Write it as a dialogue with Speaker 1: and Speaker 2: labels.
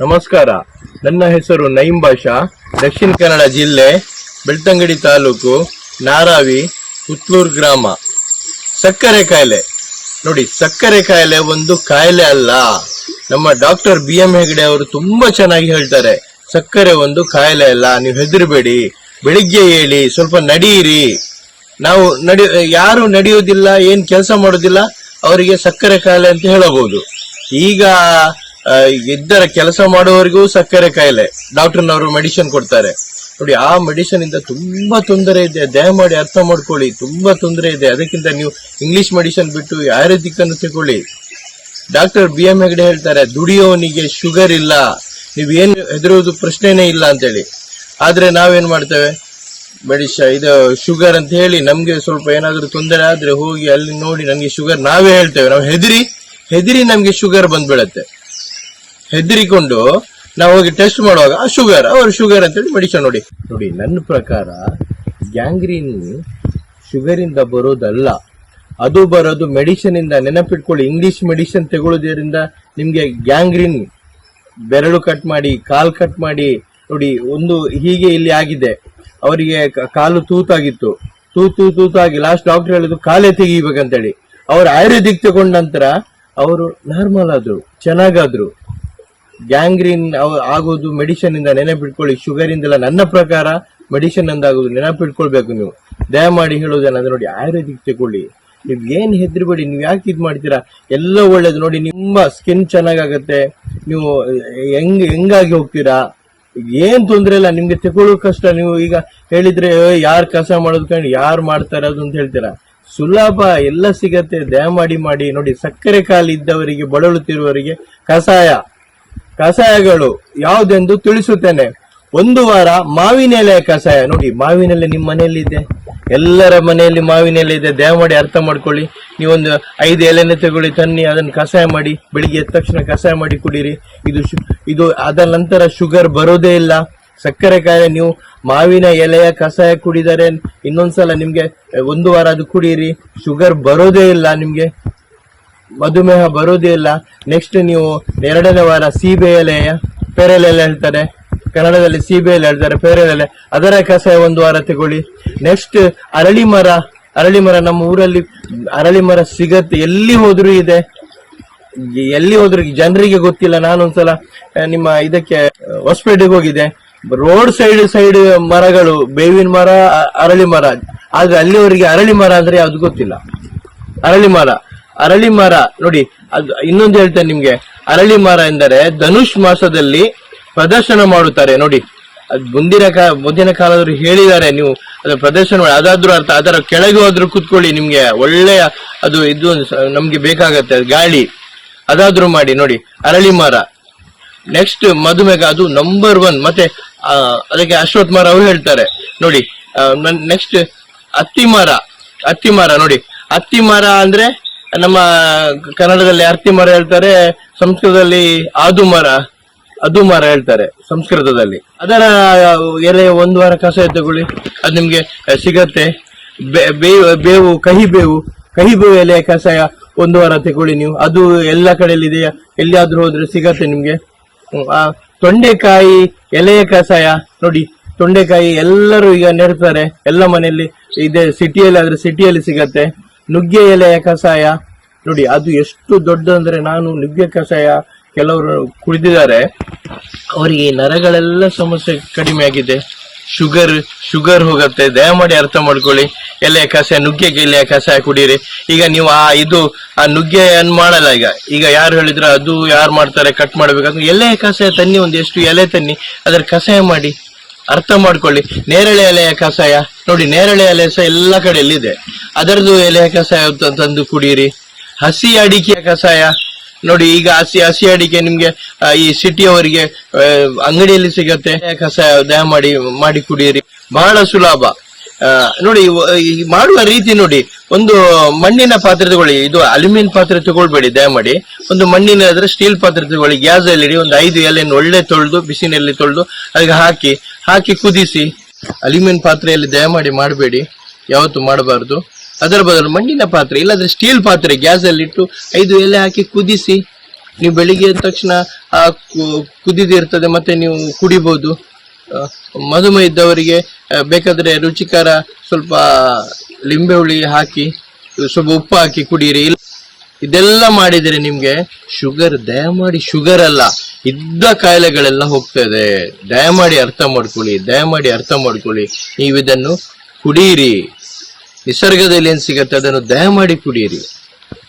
Speaker 1: ನಮಸ್ಕಾರ. ನನ್ನ ಹೆಸರು ನೈಮ್ ಬಾಷಾ. ದಕ್ಷಿಣ ಕನ್ನಡ ಜಿಲ್ಲೆ ಬೆಳ್ತಂಗಡಿ ತಾಲೂಕು ನಾರಾವಿ, ಪುತ್ತೂರು ಗ್ರಾಮ. ಸಕ್ಕರೆ ಕಾಯಿಲೆ. ನೋಡಿ, ಸಕ್ಕರೆ ಕಾಯಿಲೆ ಒಂದು ಕಾಯಿಲೆ ಅಲ್ಲ. ನಮ್ಮ ಡಾಕ್ಟರ್ ಬಿ ಎಂ ಹೆಗಡೆ ಅವರು ತುಂಬಾ ಚೆನ್ನಾಗಿ ಹೇಳ್ತಾರೆ. ಸಕ್ಕರೆ ಒಂದು ಕಾಯಿಲೆ ಅಲ್ಲ, ನೀವು ಹೆದರಬೇಡಿ. ಬೆಳಿಗ್ಗೆ ಹೇಳಿ, ಸ್ವಲ್ಪ ನಡೀರಿ. ನಾವು ನಡಿ, ಯಾರು ನಡೆಯೋದಿಲ್ಲ, ಏನ್ ಕೆಲಸ ಮಾಡೋದಿಲ್ಲ, ಅವರಿಗೆ ಸಕ್ಕರೆ ಕಾಯಿಲೆ ಅಂತ ಹೇಳಬಹುದು. ಈಗ ಇದ್ದರ ಕೆಲಸ ಮಾಡುವವರಿಗೂ ಸಕ್ಕರೆ ಕಾಯಿಲೆ. ಡಾಕ್ಟರ್ನವರು ಮೆಡಿಸಿನ್ ಕೊಡ್ತಾರೆ. ನೋಡಿ, ಆ ಮೆಡಿಸಿನ್ ಇಂದ ತುಂಬಾ ತೊಂದರೆ ಇದೆ. ದಯಮಾಡಿ ಅರ್ಥ ಮಾಡ್ಕೊಳ್ಳಿ. ತುಂಬಾ ತೊಂದರೆ ಇದೆ. ಅದಕ್ಕಿಂತ ನೀವು ಇಂಗ್ಲಿಷ್ ಮೆಡಿಸಿನ್ ಬಿಟ್ಟು ಆಯುರ್ವೇದಿಕ್ಕನ್ನು ತಗೊಳ್ಳಿ. ಡಾಕ್ಟರ್ ಬಿ ಎಂ ಹೆಗಡೆ ಹೇಳ್ತಾರೆ ದುಡಿಯೋನಿಗೆ ಶುಗರ್ ಇಲ್ಲ. ನೀವೇನು ಹೆದರುವುದು ಪ್ರಶ್ನೆನೇ ಇಲ್ಲ ಅಂತೇಳಿ. ಆದ್ರೆ ನಾವೇನ್ ಮಾಡ್ತೇವೆ? ಮೆಡಿಶ ಇದು ಶುಗರ್ ಅಂತ ಹೇಳಿ ನಮ್ಗೆ ಸ್ವಲ್ಪ ಏನಾದರೂ ತೊಂದರೆ ಆದ್ರೆ ಹೋಗಿ ಅಲ್ಲಿ ನೋಡಿ ನನಗೆ ಶುಗರ್ ನಾವೇ ಹೇಳ್ತೇವೆ. ನಾವು ಹೆದರಿ ಹೆದರಿ ನಮಗೆ ಶುಗರ್ ಬಂದ್ಬಿಡತ್ತೆ. ಹೆದರಿಕೊಂಡು ನಾವು ಹೋಗಿ ಟೆಸ್ಟ್ ಮಾಡುವಾಗ ಶುಗರ್ ಅವರು ಶುಗರ್ ಅಂತೇಳಿ ಮೆಡಿಸಿನ್ ನೋಡಿ. ನೋಡಿ, ನನ್ನ ಪ್ರಕಾರ ಗ್ಯಾಂಗ್ರೀನ್ ಶುಗರ್ ಇಂದ ಬರೋದಲ್ಲ. ಅದು ಬರೋದು ಮೆಡಿಸಿನ್ ಇಂದ ನೆನಪಿಟ್ಕೊಳ್ಳಿ ಇಂಗ್ಲಿಷ್ ಮೆಡಿಸಿನ್ ತಗೊಳ್ಳೋದ್ರಿಂದ ನಿಮಗೆ ಗ್ಯಾಂಗ್ರೀನ್ ಬೆರಳು ಕಟ್ ಮಾಡಿ, ಕಾಲ್ ಕಟ್ ಮಾಡಿ, ನೋಡಿ, ಒಂದು ಹೀಗೆ ಇಲ್ಲಿ ಆಗಿದೆ. ಅವರಿಗೆ ಕಾಲು ತೂತಾಗಿತ್ತು. ತೂತು, ತೂತಾಗಿ ಲಾಸ್ಟ್ ಡಾಕ್ಟರ್ ಹೇಳಿದ್ರು ಕಾಲೇ ತೆಗಿಬೇಕಂತೇಳಿ. ಅವ್ರು ಆಯುರ್ವೇದಿಕ್ ತಗೊಂಡ ನಂತರ ಅವರು ನಾರ್ಮಲ್ ಆದ್ರು, ಚೆನ್ನಾಗಾದ್ರು. ಗ್ಯಾಂಗ್ರೀನ್ ಆಗೋದು ಮೆಡಿಸಿನ್ ಇಂದ ನೆನಪಿಟ್ಕೊಳ್ಳಿ ಶುಗರ್ ಇಂದಲ್ಲ ನನ್ನ ಪ್ರಕಾರ ಮೆಡಿಸಿನ್ ಅಂದಾಗೋದು ನೆನಪಿಟ್ಕೊಳ್ಬೇಕು ನೀವು. ದಯಮಾಡಿ ಹೇಳೋದೇನಾದ್ರೆ ನೋಡಿ, ಆಯುರ್ವೇದಿಕ್ ತಗೊಳ್ಳಿ ನೀವು ಏನು ಹೆದ್ರಬೇಡಿ, ನೀವು ಯಾಕೆ ಇದು ಮಾಡ್ತೀರಾ? ಎಲ್ಲ ಒಳ್ಳೇದು. ನೋಡಿ, ನಿಮ್ಮ ಸ್ಕಿನ್ ಚೆನ್ನಾಗಾಗತ್ತೆ. ನೀವು ಹೆಂಗ್, ಹೆಂಗಾಗಿ ಹೋಗ್ತೀರಾ? ಏನ್ ತೊಂದರೆ ಇಲ್ಲ, ನಿಮ್ಗೆ ತಗೊಳ್ಳೋ ಕಷ್ಟ. ನೀವು ಈಗ ಹೇಳಿದ್ರೆ ಯಾರು ಕಸ ಮಾಡೋದು ಕಂಡು ಯಾರು ಮಾಡ್ತಾರೆ ಅದು ಅಂತ ಹೇಳ್ತೀರಾ? ಸುಲಭ, ಎಲ್ಲ ಸಿಗತ್ತೆ. ದಯಮಾಡಿ ಮಾಡಿ. ನೋಡಿ, ಸಕ್ಕರೆ ಕಾಲು ಇದ್ದವರಿಗೆ, ಬಳಲುತ್ತಿರುವವರಿಗೆ ಕಷಾಯ. ಕಷಾಯಗಳು ಯಾವುದೆಂದು ತಿಳಿಸುತ್ತೇನೆ. ಒಂದು ವಾರ ಮಾವಿನ ಎಲೆಯ ಕಷಾಯ. ನೋಡಿ ಮಾವಿನ ಎಲೆ ನಿಮ್ಮ ಮನೆಯಲ್ಲಿದೆ ಎಲ್ಲರ ಮನೆಯಲ್ಲಿ ಮಾವಿನ ಎಲೆ ಇದೆ ದಯಮಾಡಿ ಅರ್ಥ ಮಾಡ್ಕೊಳ್ಳಿ. ನೀವೊಂದು ಐದು ಎಲೆನೇ ತಗೊಳ್ಳಿ, ತನ್ನಿ, ಅದನ್ನು ಕಷಾಯ ಮಾಡಿ, ಬೆಳಿಗ್ಗೆ ಎದ್ದ ತಕ್ಷಣ ಕಷಾಯ ಮಾಡಿ ಕುಡೀರಿ. ಇದು ಇದು ಅದರ ನಂತರ ಶುಗರ್ ಬರೋದೇ ಇಲ್ಲ. ಸಕ್ಕರೆ ಕಾಯಿಲೆ, ನೀವು ಮಾವಿನ ಎಲೆಯ ಕಷಾಯ ಕುಡಿದರೆ ಇನ್ನೊಂದ್ಸಲ ನಿಮಗೆ, ಒಂದು ವಾರ ಅದು ಕುಡೀರಿ. ಶುಗರ್ ಬರೋದೇ ಇಲ್ಲ ನಿಮ್ಗೆ. ಮಧುಮೇಹ ಬರೋದೇ ಇಲ್ಲ. ನೆಕ್ಸ್ಟ್ ನೀವು ಎರಡನೇ ವಾರ ಸೀಬೆ ಎಲೆಯ ಪೇರಲೆ ಹೇಳ್ತಾರೆ. ಕನ್ನಡದಲ್ಲಿ ಸೀಬೆ ಎಲೆ ಹೇಳ್ತಾರೆ ಪೇರಲೆ ಅದರ ಕಷಾಯ ಒಂದು ವಾರ ತಗೊಳ್ಳಿ. ನೆಕ್ಸ್ಟ್ ಅರಳಿ ಮರ ಅರಳಿ ಮರ ನಮ್ಮ ಊರಲ್ಲಿ ಅರಳಿ ಮರ ಸಿಗತ್ತೆ. ಎಲ್ಲಿ ಹೋದ್ರೂ ಇದೆ. ಎಲ್ಲಿ ಹೋದ್ರು ಜನರಿಗೆ ಗೊತ್ತಿಲ್ಲ. ನಾನೊಂದ್ಸಲ ನಿಮ್ಮ ಇದಕ್ಕೆ, ಹೊಸಪೇಟೆಗೆ ಹೋಗಿದ್ದೆ. ರೋಡ್ ಸೈಡ್ ಸೈಡ್ ಮರಗಳು, ಬೇವಿನ ಮರ, ಅರಳಿ ಮರ. ಆದ್ರೆ ಅಲ್ಲಿವರೆಗೆ ಅರಳಿ ಮರ ಅಂದ್ರೆ ಯಾವ್ದು ಗೊತ್ತಿಲ್ಲ. ಅರಳಿ ಮರ. ಅರಳಿ ಮರ, ನೋಡಿ, ಅದು ಇನ್ನೊಂದು ಹೇಳ್ತೇನೆ ನಿಮ್ಗೆ. ಅರಳಿ ಮರ ಎಂದರೆ ಧನುಷ್ ಮಾಸದಲ್ಲಿ ಪ್ರದರ್ಶನ ಮಾಡುತ್ತಾರೆ, ನೋಡಿ. ಅದು ಮುಂದಿನ ಕಾ, ಮುಂದಿನ ಕಾಲದವರು ಹೇಳಿದ್ದಾರೆ ನೀವು, ಅದು ಪ್ರದರ್ಶನ ಮಾಡಿ, ಅದಾದ್ರೂ ಅರ್ಥ, ಅದರ ಕೆಳಗೆ ಹೋದ್ರೂ ಕೂತ್ಕೊಳ್ಳಿ ನಿಮ್ಗೆ, ಒಳ್ಳೆಯ, ಅದು ಇದು ನಮ್ಗೆ ಬೇಕಾಗತ್ತೆ ಗಾಳಿ. ಅದಾದ್ರೂ ಮಾಡಿ, ನೋಡಿ, ಅರಳಿ ಮರ. ನೆಕ್ಸ್ಟ್ ಮಧುಮೇಘ ಅದು ನಂಬರ್ ಒನ್ ಮತ್ತೆ ಅದಕ್ಕೆ ಅಶ್ವಥ್ ಮರ ಅವರು ಹೇಳ್ತಾರೆ. ನೋಡಿ ನೆಕ್ಸ್ಟ್ ಅತ್ತಿ ಮರ ಅತ್ತಿ ಮರ, ನೋಡಿ. ಅತ್ತಿ ಮರ ಅಂದ್ರೆ ನಮ್ಮ ಕನ್ನಡದಲ್ಲಿ ಅರ್ತಿ ಮರ ಹೇಳ್ತಾರೆ, ಸಂಸ್ಕೃತದಲ್ಲಿ ಆದು ಮರ, ಅದು ಮರ ಹೇಳ್ತಾರೆ ಸಂಸ್ಕೃತದಲ್ಲಿ. ಅದರ ಎಲೆ ಒಂದು ವಾರ ಕಸ ಎತ್ತುಕೊಳ್ಳಿ. ಅದು ನಿಮ್ಗೆ ಸಿಗತ್ತೆ. ಬೇವು ಕಹಿ ಬೇವು ಕಹಿ ಬೇವು ಎಲೆಯ ಕಷಾಯ ಒಂದು ವಾರ ತಗೊಳ್ಳಿ ನೀವು. ಅದು ಎಲ್ಲ ಕಡೆಯಲ್ಲಿ ಇದೆಯಾ ಎಲ್ಲಿಯಾದ್ರೂ ಹೋದ್ರೆ ಸಿಗತ್ತೆ ನಿಮ್ಗೆ. ತೊಂಡೆಕಾಯಿ ಎಲೆಯ ಕಷಾಯ ನೋಡಿ, ತೊಂಡೆಕಾಯಿ ಎಲ್ಲರೂ ಈಗ ನೆಡ್ತಾರೆ. ಎಲ್ಲ ಮನೆಯಲ್ಲಿ ಇದೆ ಸಿಟಿಯಲ್ಲಿ ಆದ್ರೆ ಸಿಟಿಯಲ್ಲಿ ಸಿಗತ್ತೆ. ನುಗ್ಗೆ ಎಲೆಯ ಕಷಾಯ. ನೋಡಿ, ಅದು ಎಷ್ಟು ದೊಡ್ಡ ಅಂದ್ರೆ ನಾನು ನುಗ್ಗೆ ಕಷಾಯ ಕೆಲವರು ಕುಡಿದಿದ್ದಾರೆ. ಅವರಿಗೆ ನರಗಳೆಲ್ಲ ಸಮಸ್ಯೆ ಕಡಿಮೆ ಆಗಿದೆ. ಶುಗರ್ ಶುಗರ್ ಹೋಗುತ್ತೆ. ದಯಮಾಡಿ ಅರ್ಥ ಮಾಡ್ಕೊಳ್ಳಿ. ಎಲೆಯ ಕಷಾಯ, ನುಗ್ಗೆ ಎಲೆಯ ಕಷಾಯ ಕುಡೀರಿ. ಈಗ ನೀವು ಆ ಇದು, ಆ ನುಗ್ಗೆ ಅನ್ ಮಾಡಲ್ಲ ಈಗ. ಈಗ ಯಾರು ಹೇಳಿದ್ರೆ ಅದು ಯಾರು ಮಾಡ್ತಾರೆ ಕಟ್ ಮಾಡ್ಬೇಕಂದ್ರೆ ಎಲೆಯ ಕಷಾಯ ತನ್ನಿ ಒಂದು ಎಷ್ಟು ಎಲೆ ತನ್ನಿ. ಅದರ ಕಷಾಯ ಮಾಡಿ, ಅರ್ಥ ಮಾಡ್ಕೊಳ್ಳಿ. ನೇರಳೆ ಎಲೆಯ ಕಷಾಯ. ನೋಡಿ, ನೇರಳೆ ಎಲೆ ಸಹ ಎಲ್ಲ ಕಡೆಯಲ್ಲಿ ಇದೆ ಅದರದ್ದು ಎಲೆ ಕಷಾಯ ತಂದು ಕುಡಿಯಿರಿ ಹಸಿ ಅಡಿಕೆಯ ಕಷಾಯ. ನೋಡಿ, ಈಗ ಹಸಿ ಹಸಿ ಅಡಿಕೆ ನಿಮ್ಗೆ ಈ ಸಿಟಿಯವರಿಗೆ ಅಂಗಡಿಯಲ್ಲಿ ಸಿಗತ್ತೆ. ಕಷಾಯ ದಯ ಮಾಡಿ ಮಾಡಿ ಕುಡಿಯಿರಿ ಬಹಳ ಸುಲಭ. ನೋಡಿ ಮಾಡುವ ರೀತಿ ನೋಡಿ, ಒಂದು ಮಣ್ಣಿನ ಪಾತ್ರೆ ತಗೊಳ್ಳಿ ಇದು ಅಲ್ಯೂಮಿನಿಯಂ ಪಾತ್ರೆ ತಗೊಳ್ಬೇಡಿ ದಯಮಾಡಿ ಒಂದು ಮಣ್ಣಿನ ಆದ್ರೆ ಸ್ಟೀಲ್ ಪಾತ್ರೆ ತಗೊಳ್ಳಿ, ಗ್ಯಾಸ್ ಅಲ್ಲಿ ಇಡಿ ಒಂದು ಐದು ಎಲೆಯನ್ನು ಒಳ್ಳೆ ತೊಳೆದು ಬಿಸಿನಲ್ಲಿ ತೊಳೆದು ಅದಕ್ಕೆ ಹಾಕಿ ಹಾಕಿ ಕುದಿಸಿ. ಅಲ್ಯೂಮಿನಿಯಂ ಪಾತ್ರೆಯಲ್ಲಿ ದಯಮಾಡಿ ಮಾಡಬೇಡಿ. ಯಾವತ್ತು ಮಾಡಬಾರ್ದು. ಅದರ ಬದಲು ಮಣ್ಣಿನ ಪಾತ್ರೆ, ಇಲ್ಲಾಂದ್ರೆ ಸ್ಟೀಲ್ ಪಾತ್ರೆ ಗ್ಯಾಸ್ ಅಲ್ಲಿ ಇಟ್ಟು ಐದು ಎಲೆ ಹಾಕಿ ಕುದಿಸಿ. ನೀವು ಬೆಳಿಗ್ಗೆ ಎದ್ದ ತಕ್ಷಣ ಆ ಕುದಿದಿರ್ತದೆ ಮತ್ತೆ ನೀವು ಕುಡಿಬಹುದು ಮಧುಮೇಹ ಇದ್ದವರಿಗೆ ಬೇಕಾದ್ರೆ ರುಚಿಕರ ಸ್ವಲ್ಪ ಲಿಂಬೆ ಹುಳಿ ಹಾಕಿ, ಸ್ವಲ್ಪ ಉಪ್ಪು ಹಾಕಿ ಕುಡಿಯಿರಿ ಇದೆಲ್ಲ ಮಾಡಿದರೆ ನಿಮಗೆ ಶುಗರ್, ದಯಮಾಡಿ ಶುಗರ್ ಅಲ್ಲ. ಇದ್ದ ಕಾಯಿಲೆಗಳೆಲ್ಲ ಹೋಗ್ತಾ ಇದೆ. ದಯಮಾಡಿ ಅರ್ಥ ಮಾಡ್ಕೊಳ್ಳಿ, ದಯಮಾಡಿ ಅರ್ಥ ಮಾಡ್ಕೊಳ್ಳಿ. ನೀವು ಇದನ್ನು ಕುಡಿಯಿರಿ ನಿಸರ್ಗದಲ್ಲಿ ಏನು ಸಿಗತ್ತೆ ಅದನ್ನು ದಯಮಾಡಿ ಕುಡಿಯಿರಿ